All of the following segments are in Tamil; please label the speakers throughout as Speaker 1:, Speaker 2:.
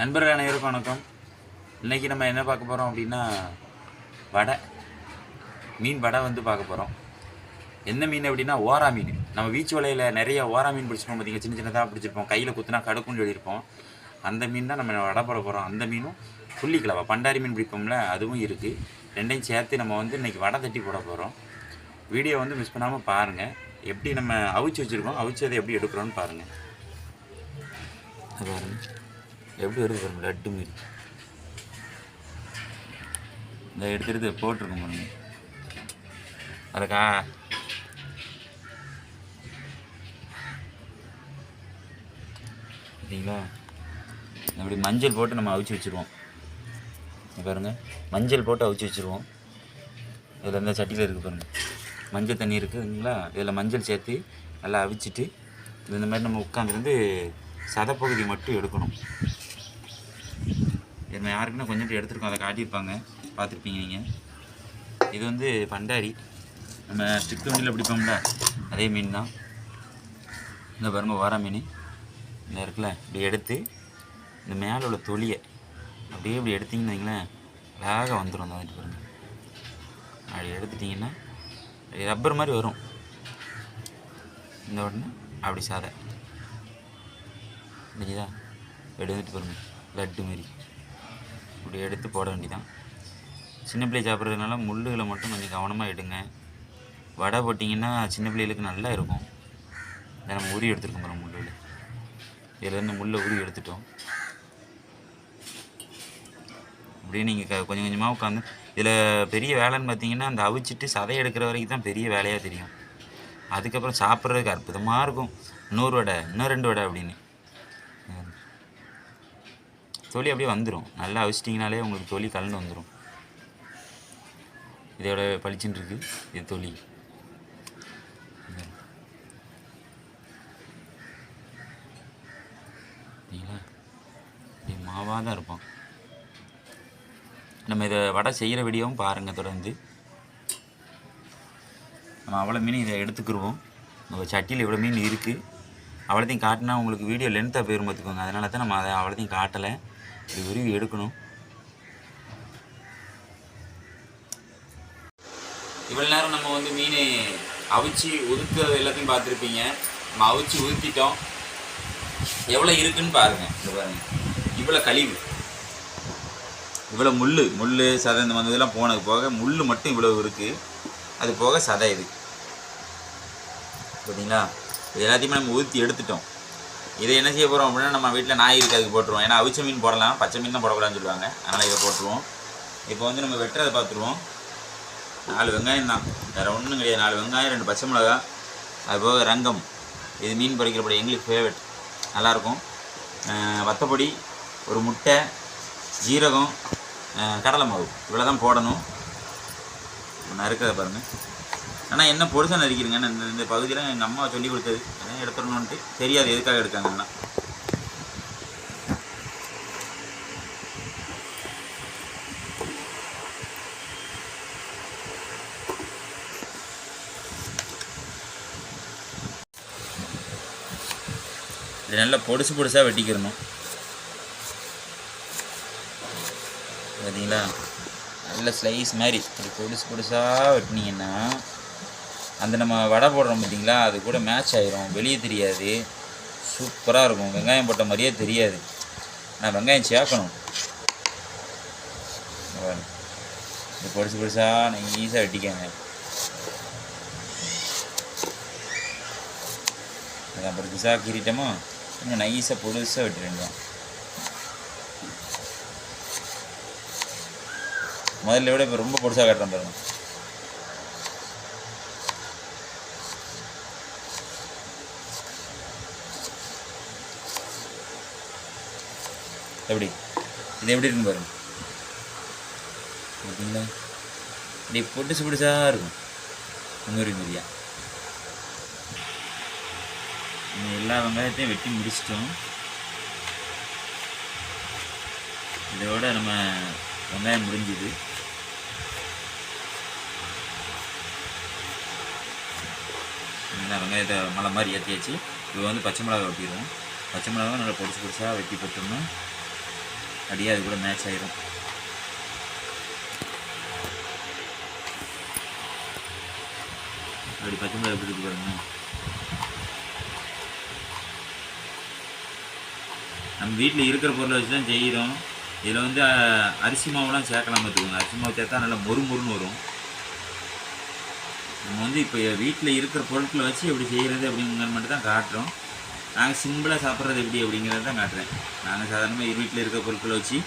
Speaker 1: நண்பர்கள் அனைவருக்கும் வணக்கம். இன்றைக்கி நம்ம என்ன பார்க்க போகிறோம் அப்படின்னா வடை. மீன் வடை வந்து பார்க்க போகிறோம் எந்த மீன் அப்படின்னா ஓரா மீன். நம்ம வீச்சு வலையில் நிறைய ஓரா மீன் பிடிச்சிருப்போம் பார்த்திங்க சின்ன சின்னதாக பிடிச்சிருப்போம். கையில் குத்துனா கடுக்குன்னு சொல்லியிருப்போம். அந்த மீன் தான் நம்ம வடை போட போகிறோம் அந்த மீனும் புள்ளிக்கிழவா. பண்டாரி மீன் பிடிப்போம்ல அதுவும் இருக்குது ரெண்டையும் சேர்த்து நம்ம வந்து இன்றைக்கி வடை தட்டி போட போகிறோம் வீடியோ வந்து மிஸ் பண்ணாமல் பாருங்கள் எப்படி நம்ம அவிச்சு வச்சுருக்கோம்? அவிச்சு அதை எப்படி எடுக்கிறோன்னு பாருங்கள் அது எப்படி வருது பாருங்க லட்டு மாரி. இந்த எடுத்து எடுத்து போட்டிருக்கோம் பாருங்க. அதுக்கா சரிங்களா அப்படி மஞ்சள் போட்டு நம்ம அவிச்சு வச்சுருவோம். பாருங்கள் பாருங்க மஞ்சள் போட்டு அவிச்சு வச்சுருவோம். இதில் இந்த சட்டியில் இருக்குது பாருங்க. மஞ்சள் தண்ணி இருக்குதுங்களா இதில் மஞ்சள் சேர்த்து நல்லா அவிச்சிட்டு இந்த மாதிரி நம்ம உட்காந்துருந்து சதப்பகுதி மட்டும் எடுக்கணும். இது நம்ம யாருக்குன்னா கொஞ்சம் எடுத்துருக்கோம். அதை காட்டியிருப்பாங்க. பார்த்துருப்பீங்க நீங்கள் இது வந்து பண்டாரி. நம்ம ஸ்டிக் வண்டியில் பிடிப்போம்ல அதே மீன் தான் இந்த பாருங்க வாரா மீன். இந்த இருக்குல்ல இப்படி எடுத்து இந்த மேலே உள்ள தொலியை அப்படியே இப்படி எடுத்தீங்கன்னு வைங்களேன் அழகாக வந்துடும் அந்த வந்துட்டு பாருங்க. அப்படி எடுத்துட்டிங்கன்னா ரப்பர் மாதிரி வரும். இந்த உடனே அப்படி சாதை தெரியுதா எடுத்துட்டு பாருங்க. லட்டு மாரி இப்படி எடுத்து போட வேண்டிதான் சின்ன பிள்ளை சாப்பிட்றதுனால முள்ளுகளை மட்டும் கொஞ்சம் கவனமாக எடுங்க. வடை போட்டிங்கன்னா சின்ன பிள்ளைகளுக்கு நல்லா இருக்கும். இதை நம்ம உரி எடுத்துருக்கோம் பாருங்க முள்ளில் இதுலேருந்து முள்ளை உரி எடுத்துட்டோம். அப்படியே நீங்கள் க கொஞ்சம் கொஞ்சமாக உட்காந்து இதில் பெரிய வேலைன்னு பார்த்தீங்கன்னா அந்த அவிச்சிட்டு சதை எடுக்கிற வரைக்கும் தான் பெரிய வேலையாக தெரியும். அதுக்கப்புறம் சாப்பிட்றதுக்கு அற்புதமாக இருக்கும். இன்னொரு வடை இன்னும் ரெண்டு வடை அப்படின்னு. தொலி அப்படியே வந்துடும் நல்லா அவிச்சிட்டிங்கனாலே உங்களுக்கு தொலி கலந்து வந்துடும் இதோட பளிச்சின்னுருக்கு இது தொலி சரிங்களா மாவாக தான் இருப்போம் நம்ம இதை வடை செய்கிற வீடியோவும் பாருங்கள் தொடர்ந்து. நம்ம அவ்வளோ மீன் இதை எடுத்துக்கிடுவோம் நம்ம சட்டியில் இவ்வளோ மீன் இருக்குது அவ்வளோத்தையும் காட்டினா உங்களுக்கு வீடியோ லென்த்தாக போயிரும் பார்த்துக்கோங்க. அதனால தான் நம்ம அதை அவ்வளோத்தையும் காட்டலை. இப்படி உருவி எடுக்கணும். இவ்வளோ நேரம் நம்ம வந்து மீன் அவிச்சு உதுக்குறது எல்லாத்தையும் பார்த்துருப்பீங்க. நம்ம அவிச்சு உதுக்கிட்டோம் எவ்வளோ இருக்குன்னு பாருங்க. இந்த பாருங்க. இவ்வளோ கழிவு. இவ்வளோ முள் முள் சதை இந்த மாதிரி இதெல்லாம் போனது போக முள் மட்டும் இவ்வளோ இருக்குது அது போக சதை இது. பார்த்தீங்களா இது எல்லாத்தையுமே நம்ம ஊற்றி எடுத்துட்டோம். இதை என்ன செய்ய போகிறோம் அப்படின்னா நம்ம வீட்டில் நாய் இருக்கு அதுக்கு போட்டுருவோம். ஏன்னா அவிச்ச மீன் போடலாம். பச்சை மீன் தான் போடக்கூடாதுன்னு சொல்லுவாங்க. அதனால் இதை போட்டுருவோம். இப்போ வந்து நம்ம வெட்டுறதை பார்த்துருவோம். நாலு வெங்காயம் தான். வேறு ஒன்றும் கிடையாது. நாலு வெங்காயம் ரெண்டு பச்சை மிளகா அது போக ரங்கம். இது மீன் பொரிக்கிறப்படி எங்களுக்கு ஃபேவரட் நல்லாயிருக்கும். வத்தப்பொடி ஒரு முட்டை ஜீரகம் கடலை மாவு. இவ்வளோ தான் போடணும் நறுக்கிறத பாருங்கள் ஆனால் என்ன பொருசன் அடிக்கிறீங்கன்னு இந்த இந்த பகுதியில் எங்கள் அம்மா சொல்லி கொடுத்தது. அதான் எடுத்துடணுன்ட்டு தெரியாது எதுக்காக எடுக்காங்கன்னா இது நல்லா பொடிசு பொடிசாக வெட்டிக்கிறணும். பார்த்தீங்களா நல்ல ஸ்லைஸ் மாதிரி. இப்படி பொடிசு பொடிசாக வெட்டினீங்கன்னா அந்த நம்ம வடை போடுறோம் பார்த்தீங்களா அது கூட மேட்ச் ஆயிரும். வெளியே தெரியாது. சூப்பராக இருக்கும். வெங்காயம் போட்ட மாதிரியே தெரியாது. நான் வெங்காயம் சேர்க்கணும். இது பொடிசு பொடிசாக நீங்கள் ஈஸியாக வெட்டிக்காங்க. அதான் பொடிசாக கீறிட்டோமோ இன்னும் நைஸாக பொடிசாக வெட்டிடுவோம் முதல்ல விட இப்போ ரொம்ப பொடிசாக கட்டுறேன் பாருங்கள் எப்படி? இது எப்படி இருக்கும் பாருங்க. பார்த்தீங்களா? இப்படி பொடிசு பிடிச்சா இருக்கும். முன்னூறு முறியா நம்ம எல்லா வெங்காயத்தையும் வெட்டி முடிச்சிட்டோம். இதோட நம்ம வெங்காயம் முடிஞ்சுது. வெங்காயத்தை மலை மாதிரி ஏற்றியாச்சு இப்போ வந்து பச்சை மிளகா வெட்டிடுவோம். பச்சை மிளகா நல்லா பொடிசு பொடிசாக வெட்டி போட்டோம்னா அப்படியே அது கூட மேட்ச் ஆயிரும். அப்படி பச்சை மிளகாய் எப்படி இருக்கு பாருங்க. நம்ம வீட்டில் இருக்கிற பொருளை வச்சு தான் செய்கிறோம் இதில் வந்து அரிசி மாவுலாம் சேர்க்கலாம் பார்த்துக்கோங்க. அரிசி மாவு சேர்த்தா நல்லா மொறு மொறுன்னு வரும். நம்ம வந்து இப்போ வீட்டில் இருக்கிற பொருட்களை வச்சு எப்படி செய்கிறது அப்படிங்கிற மட்டும் தான் காட்டுறோம். நாங்கள் சிம்பிளாக சாப்பிட்றது எப்படி அப்படிங்கிறத தான் காட்டுறேன். நாங்கள் சாதாரணமாக வீட்டில் இருக்க பொருட்களை வச்சு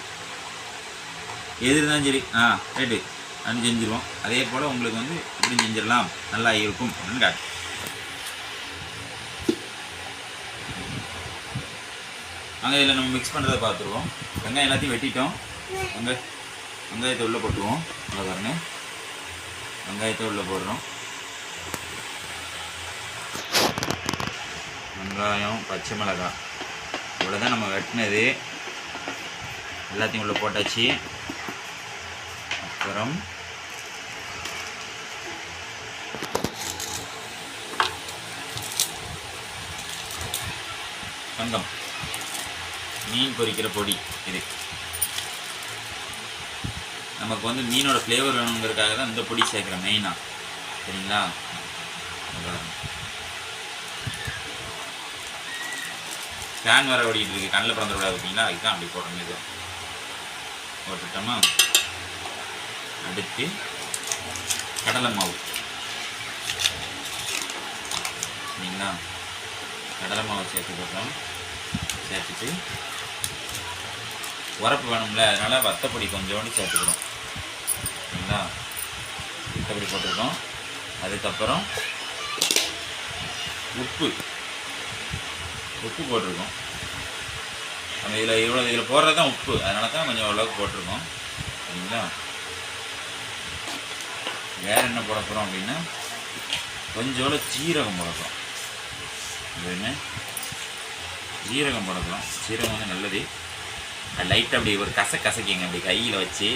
Speaker 1: எது இருந்தாலும் சரி ஆ ரைட்டு அப்படின்னு செஞ்சுருவோம். அதே போல் உங்களுக்கு வந்து எப்படி செஞ்சிடலாம் நல்லா இருக்கும் அப்படின்னு காட்டுறேன். அங்கே இதில் நம்ம மிக்ஸ் பண்ணுறதை பார்த்துருவோம். வெங்காயம் எல்லாத்தையும் வெட்டிட்டோம். வெங்காய வெங்காயத்தை உள்ளே போட்டுருவோம். நல்லா பாருங்கள் வெங்காயத்தை உள்ளே போடுறோம். வெங்காயம் பச்சை மிளகாய். இவ்வளோ தான் நம்ம வெட்டினது. எல்லாத்தையும் உள்ளே போட்டாச்சு. அப்புறம் கந்தம் மீன் பொரிக்கிற பொடி இது. நமக்கு வந்து மீனோட ஃப்ளேவர் வேணுங்கிறதுக்காக தான் இந்த பொடி சேர்க்குறேன் மெயினாக சரிங்களா இங்க பாருங்க. ஃபேன் வர ஓடிட்டு இருக்கு. கண்ணில் பிறந்த விடாது பார்த்தீங்களா? அதுதான் அப்படி போடுறோம் இது போட்டுட்டோமா அடுத்து கடலை மாவு. சரிங்களா கடலை மாவு சேர்த்து போட்டோம். சேர்த்துட்டு உரப்பு வேணும்ல அதனால் வத்தப்பொடி கொஞ்சோண்டு சேர்த்துக்கிறோம். சரிங்களா வத்தப்பொடி போட்டிருக்கோம். அதுக்கப்புறம் உப்பு. உப்பு போட்டிருக்கோம். நம்ம இதில் இவ்வளோ இதில் போடுறது தான் உப்பு. அதனால தான் கொஞ்சம் ஓரளவுக்கு போட்டிருக்கோம். சரிங்களா? வேறு என்ன போட போகிறோம் அப்படின்னா கொஞ்சோட சீரகம் போடப்போம் போகிறோம் சீரகம் ஜீரகம் சீரகம் வந்து நல்லது. அது லைட்டாக அப்படி ஒரு கச கசக்கிங்க. அப்படி கையில் வச்சு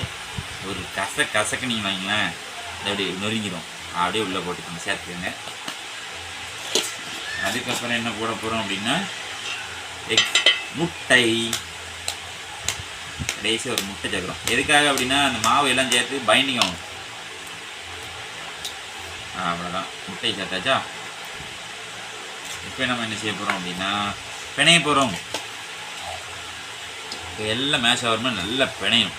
Speaker 1: ஒரு கச கசக்குனீங்க வைங்களேன். அது அப்படி நொறுங்கிடும். அப்படியே உள்ளே போட்டுக்கோங்க. சேர்த்துக்கோங்க. அதுக்கப்புறம் என்ன போட போகிறோம் அப்படின்னா எக் முட்டை. கடைசி ஒரு முட்டை சேர்க்குறோம். எதுக்காக அப்படின்னா அந்த மாவு எல்லாம் சேர்த்து பைண்டிங் ஆகும் ஆ அவ்வளோதான் முட்டை சேர்த்தாச்சா? இப்போ நம்ம என்ன செய்ய போகிறோம் அப்படின்னா பிணைய போகிறோம் எல்லாம் மேஷ் ஆகிறமே நல்லா பிணையும்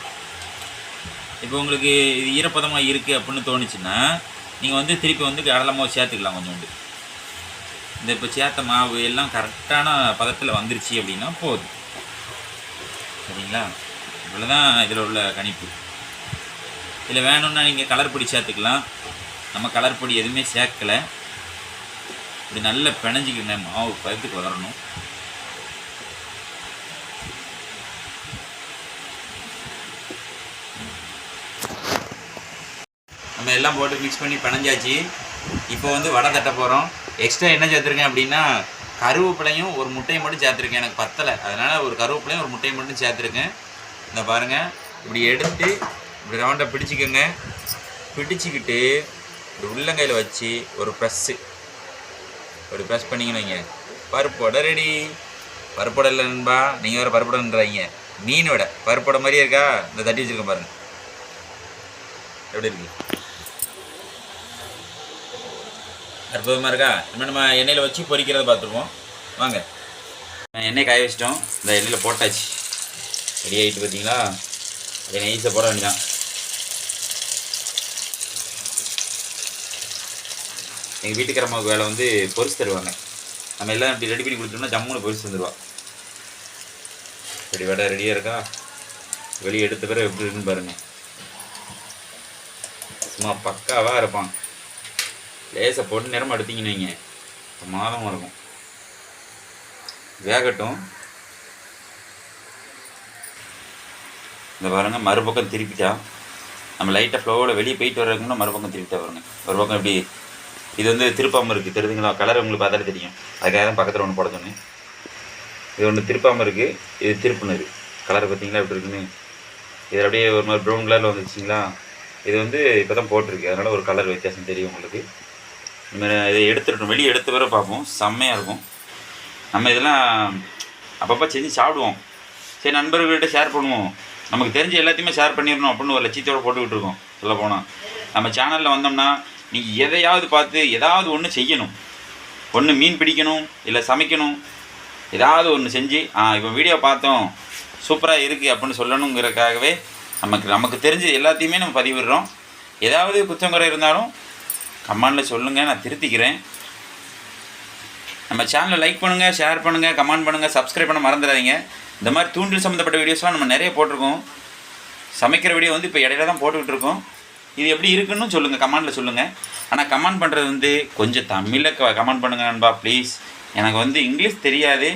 Speaker 1: இப்போ உங்களுக்கு இது ஈரப்பதமாக இருக்குது அப்படின்னு தோணுச்சுன்னா நீங்கள் வந்து திருப்பி வந்து கடலை சேர்த்துக்கலாம் கொஞ்சோண்டு. இந்த இப்போ சேர்த்த மாவு எல்லாம் கரெக்டான பதத்தில் வந்துருச்சு அப்படின்னா போதும். சரிங்களா? இவ்வளோதான் இதில் உள்ள கணிப்பு. இதில் வேணும்னா நீங்கள் கலர் பொடி சேர்த்துக்கலாம். நம்ம கலர் பொடி எதுவுமே சேர்க்கலை. இப்படி நல்லா பிணைஞ்சிக்கங்க மாவு பதத்துக்கு வரணும் நம்ம எல்லாம் போட்டு மிக்ஸ் பண்ணி பிணைஞ்சாச்சு. இப்போ வந்து வடை தட்ட போகிறோம் எக்ஸ்ட்ரா என்ன சேர்த்துருக்கேன் அப்படின்னா கருவேப்பிலையும் ஒரு முட்டையை மட்டும் சேர்த்துருக்கேன். எனக்கு பத்தலை. அதனால் ஒரு கருவேப்பிலையும் ஒரு முட்டையை மட்டும் சேர்த்துருக்கேன். இந்த பாருங்கள் இப்படி எடுத்து இப்படி ரவுண்டாக பிடிச்சிக்கோங்க. பிடிச்சிக்கிட்டு இப்படி உள்ளங்கையில் வச்சு ஒரு ப்ரெஸ்ஸு இப்படி ப்ரெஸ் பண்ணிங்கன்னு வைங்க. பருப்போட ரெடி பருப்போட இல்லை நண்பா. நீங்கள் வேறு பருப்போடன்றாங்க மீனோட பருப்போட மாதிரியே இருக்கா? இந்த தட்டி வச்சுருக்கேன் பாருங்கள் எப்படி இருக்கு? அற்புதமாக இருக்கா? இப்போ நம்ம எண்ணெயில் வச்சு பொரிக்கிறத பார்த்துருவோம். வாங்க. எண்ணெய் காய வச்சிட்டோம். இந்த எண்ணெயில் போட்டாச்சு. ரெடி ஆகிட்டு பார்த்தீங்களா அதை நெய்ஸை போட வேண்டியதான் எங்கள் வீட்டுக்காரம்மாவுக்கு வேலை வந்து பொரிச்சு தருவாங்க. நம்ம எல்லாம் இப்படி ரெடி பண்ணி கொடுத்தோம்னா ஜம்முன்னு பொரிச்சு தந்துடுவா இப்படி வடை ரெடியாக இருக்கா? வெளியே எடுத்த பிறகு எப்படி இருக்குன்னு பாருங்க. சும்மா பக்காவாக இருப்பான். லேசை போட்டு நேரமாக எடுத்தீங்கன்னு வைங்க. மாதமாக இருக்கும். வேகட்டும். இந்த பாருங்க மறுபக்கம் திருப்பிட்டா. நம்ம லைட்டாக ஃப்ளோவில் வெளியே போயிட்டு வர்றதுக்குன்னா மறுபக்கம் திருப்பிட்டா பாருங்க. ஒரு பக்கம் இப்படி இது வந்து திருப்பாமல் இருக்குது தெரியுதுங்களா கலர் உங்களுக்கு பார்த்தாலே தெரியும். அதுக்காக தான் பக்கத்தில் ஒன்று போட சொன்னேன். இது ஒன்று திருப்பாமல் இருக்குது இது திருப்புனது. கலர் பார்த்தீங்களா? இப்படி இருக்குன்னு? இது அப்படியே ஒரு மாதிரி ப்ரௌன் கலரில் வந்துச்சுங்களா இது வந்து இப்போ தான் போட்டிருக்கு. அதனால் ஒரு கலர் வித்தியாசம் தெரியும் உங்களுக்கு. இதை எடுத்துட்டோம் வெளியே எடுத்து வர பார்ப்போம். செம்மையாக இருக்கும். நம்ம இதெல்லாம் அப்பப்போ செஞ்சு சாப்பிடுவோம். சரி நண்பர்கள்கிட்ட ஷேர் பண்ணுவோம். நமக்கு தெரிஞ்ச எல்லாத்தையுமே ஷேர் பண்ணிடணும் அப்படின்னு ஒரு லட்சியத்தோடு போட்டுக்கிட்டு இருக்கோம் சொல்ல போனால் நம்ம சேனலில் வந்தோம்னா நீங்கள் எதையாவது பார்த்து ஏதாவது ஒன்று செய்யணும். ஒன்று மீன் பிடிக்கணும் இல்லை சமைக்கணும். ஏதாவது ஒன்று செஞ்சு ஆ இப்போ வீடியோ பார்த்தோம். சூப்பராக இருக்குது அப்படின்னு சொல்லணுங்கிறதுக்காகவே நமக்கு நமக்கு தெரிஞ்ச எல்லாத்தையுமே நம்ம பதிவிடுறோம். ஏதாவது குற்றங்குறை இருந்தாலும் கமெண்டில் சொல்லுங்கள் நான் திருத்திக்கிறேன். நம்ம சேனலை லைக் பண்ணுங்கள் ஷேர் பண்ணுங்கள் கமெண்ட் பண்ணுங்கள் சப்ஸ்கிரைப் பண்ண மறந்துடாதீங்க. இந்த மாதிரி தூண்டில் சம்மந்தப்பட்ட வீடியோஸ்லாம் நம்ம நிறைய போட்டிருக்கோம். சமைக்கிற வீடியோ வந்து இப்போ இடையில தான் போட்டுக்கிட்டு இருக்கோம். இது எப்படி இருக்குன்னு சொல்லுங்கள் கமெண்டில் சொல்லுங்கள் ஆனால் கமெண்ட் பண்ணுறது வந்து கொஞ்சம் தமிழில் க கமெண்ட் பண்ணுங்க நண்பா ப்ளீஸ் எனக்கு வந்து இங்கிலீஷ் தெரியாது.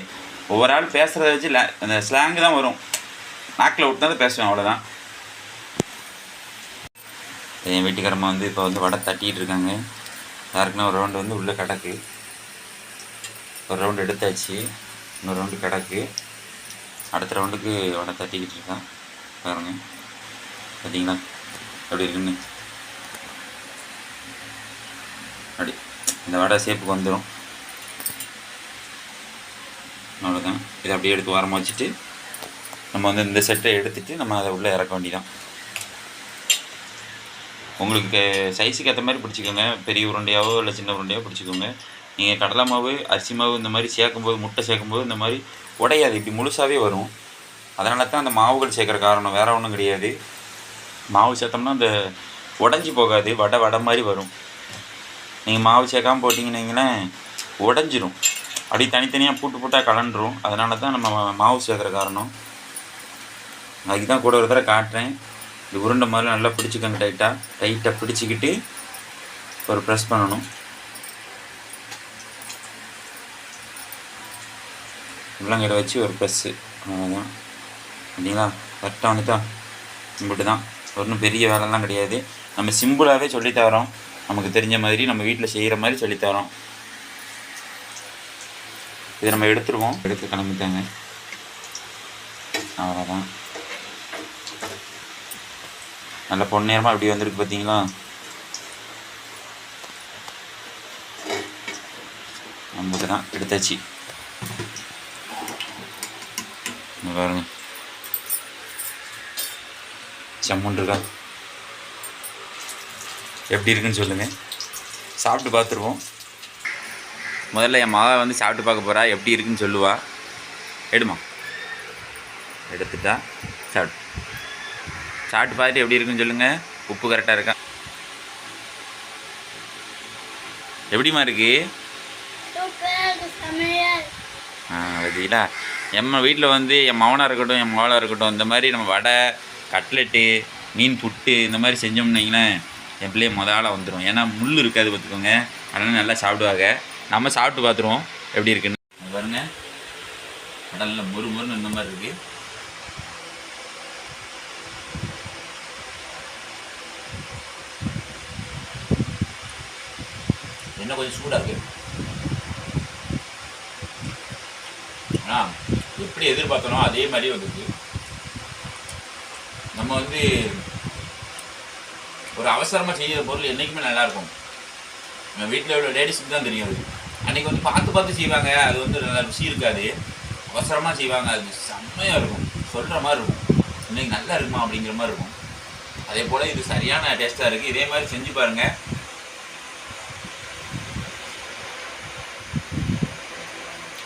Speaker 1: ஒவ்வொரு ஆள் பேசுகிறத வச்சு அந்த ஸ்லாங்கு தான் வரும். நாக்கில் விட்டு தான் பேசுவேன் அவ்வளோதான் என் வீட்டுக்காரம்மா வந்து இப்போ வந்து வடை தட்டிகிட்டு இருக்காங்க. யாருக்குன்னா ஒரு ரவுண்டு வந்து உள்ளே கிடக்கு. ஒரு ரவுண்டு எடுத்தாச்சு. இன்னொரு ரவுண்டு கிடக்கு. அடுத்த ரவுண்டுக்கு வடை தட்டிக்கிட்டு இருக்கான். பாருங்க. பார்த்தீங்களா எப்படி இருக்குன்னு? அப்படி. இந்த வடை சேப்புக்கு வந்துடும் அவ்வளோதான் இதை அப்படியே எடுத்து ஓரமாக வச்சுட்டு நம்ம வந்து இந்த செட்டை எடுத்துகிட்டு நம்ம அதை உள்ளே இறக்க வேண்டியதான் உங்களுக்கு சைஸுக்கு ஏற்ற மாதிரி பிடிச்சிக்கோங்க. பெரிய உருண்டையாவோ இல்லை சின்ன உருண்டையாவோ பிடிச்சிக்கோங்க. நீங்கள் கடலை மாவு அரிசி மாவு இந்த மாதிரி சேர்க்கும்போது முட்டை சேர்க்கும்போது இந்த மாதிரி உடையாது. இப்படி முழுசாகவே வரும். அதனால தான் அந்த மாவுகள் சேர்க்குற காரணம். வேறு ஒன்றும் கிடையாது. மாவு சேர்த்தோம்னா அந்த உடஞ்சி போகாது. வடை வடை மாதிரி வரும். நீங்கள் மாவு சேர்க்காமல் போட்டிங்கன்னீங்கன்னா உடஞ்சிரும். அப்படி தனித்தனியாக பூட்டு பூட்டாக கலண்டுரும் அதனால தான் நம்ம மாவு சேர்க்குற காரணம். அதுக்கு தான் கூட ஒரு தடவை காட்டுறேன். இது உருண்டை மாதிரி நல்லா பிடிச்சிக்கோங்க டைட்டாக டைட்டாக பிடிச்சிக்கிட்டு ஒரு ப்ரெஸ் பண்ணணும். உள்ளங்கையில் வச்சு ஒரு ப்ரெஸ்ஸு அவ்வளோதான் சரிங்களா கரெக்டாக வந்துட்டா? இப்படி தான் ஒன்றும் பெரிய வேலைலாம் கிடையாது. நம்ம சிம்பிளாகவே சொல்லித்தரோம் நமக்கு தெரிஞ்ச மாதிரி நம்ம வீட்டில் செய்கிற மாதிரி சொல்லித்தரோம் இதை நம்ம எடுத்துருவோம். எடுத்து கிளம்பிட்டாங்க. அவ்வளோதான் நல்ல பொன்னேரமாக அப்படி வந்திருக்கு பார்த்தீங்களா நமக்கு தான் எடுத்தாச்சு பாருங்க. செம்மன் இருக்கா? எப்படி இருக்குன்னு சொல்லுங்கள் சாப்பிட்டு பார்த்துருவோம். முதல்ல என் மகா வந்து சாப்பிட்டு பார்க்க போகிறா எப்படி இருக்குன்னு சொல்லுவா. எடுமா. எடுத்துட்டா சாப்பிட்டு சாப்பிட்டு பார்த்துட்டு எப்படி இருக்குன்னு சொல்லுங்கள் உப்பு கரெக்டாக இருக்கா? எப்படிம்மா இருக்கு? ஆ பார்த்தீங்களா எம்ம வீட்டில் வந்து என் மவனாக இருக்கட்டும் என் மகளாக இருக்கட்டும் இந்த மாதிரி நம்ம வடை கட்லெட்டு மீன் புட்டு இந்த மாதிரி செஞ்சோம்னு என் பிள்ளைய முத ஆளாக வந்துடும் ஏன்னா முள் இருக்காது பார்த்துக்கோங்க. அதனால் நல்லா சாப்பிடுவாங்க. நம்ம சாப்பிட்டு பார்த்துருவோம். எப்படி இருக்குன்னு. பாருங்கள் பாருங்க. கடலில் மொறு மொறுன்னு இந்த மாதிரி இருக்குது கொஞ்சம் சூடாக இருக்கு எப்படி எதிர்பார்க்கணும் அதே மாதிரி வந்துருக்கு. நம்ம வந்து ஒரு அவசரமாக செய்கிற பொருள் என்றைக்குமே நல்லா இருக்கும். நம்ம வீட்டில் உள்ள லேடிஸுக்கு தான் தெரியும் அது. அன்றைக்கி வந்து பார்த்து பார்த்து செய்வாங்க. அது வந்து நல்லா ருசி இருக்காது. அவசரமாக செய்வாங்க. அது செம்மையாக இருக்கும். சொல்கிற மாதிரி இருக்கும். இன்றைக்கி நல்லா இருக்குமா அப்படிங்கிற மாதிரி இருக்கும். அதே போல் இது சரியான டேஸ்ட்டாக இருக்குது இதே மாதிரி செஞ்சு பாருங்கள்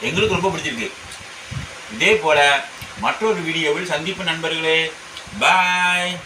Speaker 1: எங்களுக்கு ரொம்ப பிடிச்சிருக்கு. இதே போல மற்றொரு வீடியோவில் சந்திப்பு நண்பர்களே. பாய்